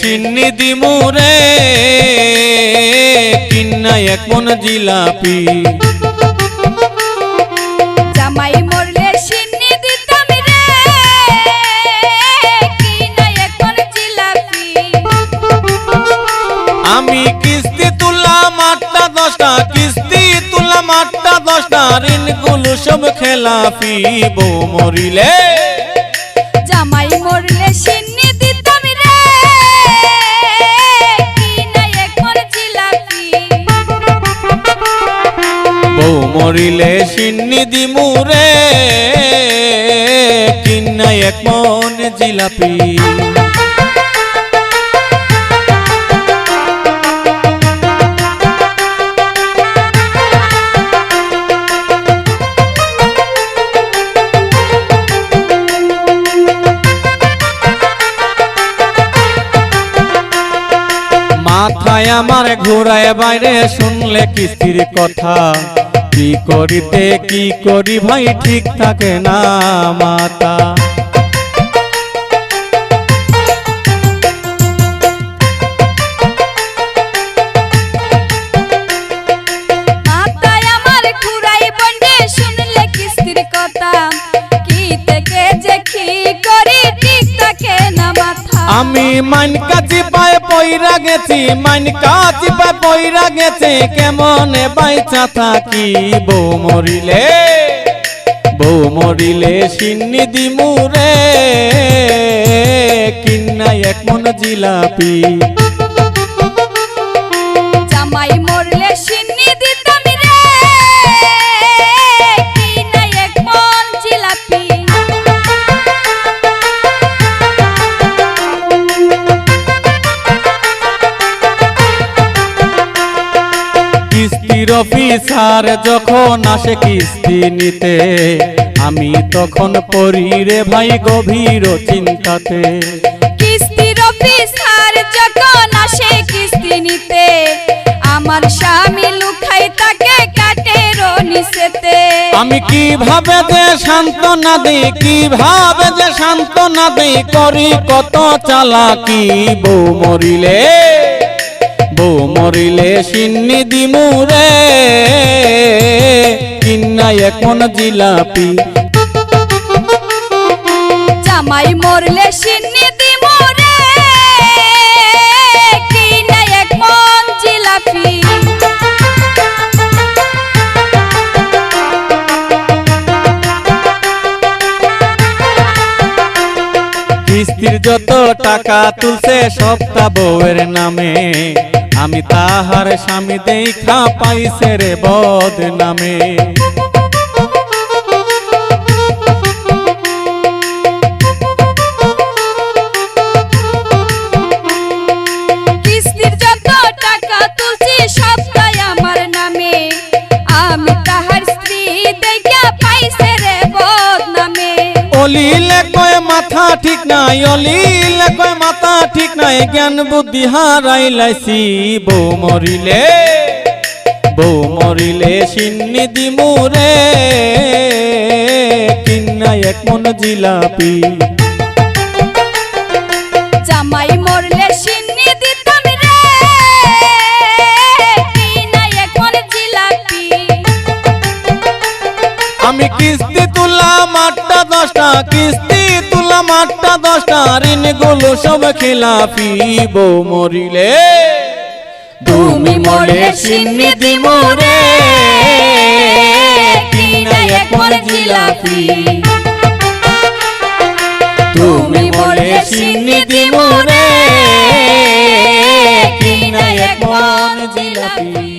সিন্নি দিমুরে কিন্না এক মন জিলাপি। জামাই মরলে সিন্নি দিতাম রে। কি না এখন জিলাপি। আমি কিস্তি তুললাম আটটা দশটা কিস্তি তুললাম আটটা দশটা ঋণগুলো সব খেলাফি। বউ মরিলে মরিলে সিন্নি দিমুরে কিন্না এক মন জিলাপি। মাথায় আমার ঘোরায় বাইরে শুনলে কিস্তির কথা? কি করিতে কি করি ভাই ঠিক থাকে না মাতা। আমি মাইনকা চিপায় পইরা গেছি মাইনকা চিপায় পইরা গেছে, কেমনে বাইচা থাকি বউ মরিলে? বউ মরিলে সিন্নি দিমুরে কিন্না এক মন জিলাপি। জামাই মরলে সিন্নি অফিসার যখন আসে কিস্তি নিতে আমি তখন পড়ি রে ভাই গভীর চিন্তাতে। কিস্তির অফিসার যখন আসে কিস্তি নিতে আমার স্বামী লুকাই তাকে কাটে নিচেতে। আমি কীভাবে যে শান্তনা দিই কীভাবে যে শান্তনা দিই করি কত চালাকি বউ মরিলে বউ মরিলে সিন্নি দিমুরে কিন্না এখন জিলাপি। জামাই মরলে সিন্নি দিব রে। কি না এক মন জিলাপি। কিস্তির যত টাকা তুলছে সপ্তা বউয়ের নামে। আমি তাহার স্বামী দেখা পাইছে রে বদ নামে। কিস্তির মাথা ঠিক নাই অলিলে কয় মাথা ঠিক নাই জ্ঞান বুদ্ধি হারাই লাইছি বউ মরিলে বউ মরিলে সিন্নি দিমুরে কিন্না এক মন জিলাপি। জামাই মরলে সিন্নি দিতাম রে কি না এখন জিলাপি। আমি কিস্তি তুললাম আটটা দশটা কিস্তি তুললাম আটটা দশটা ঋণগুলো সব খেলাফি বউ মরিলে। তুমি মরে সিন্নি দিমরে। তুমি মরে সিন্নি দিমরে। কিনা এখন জিলাপি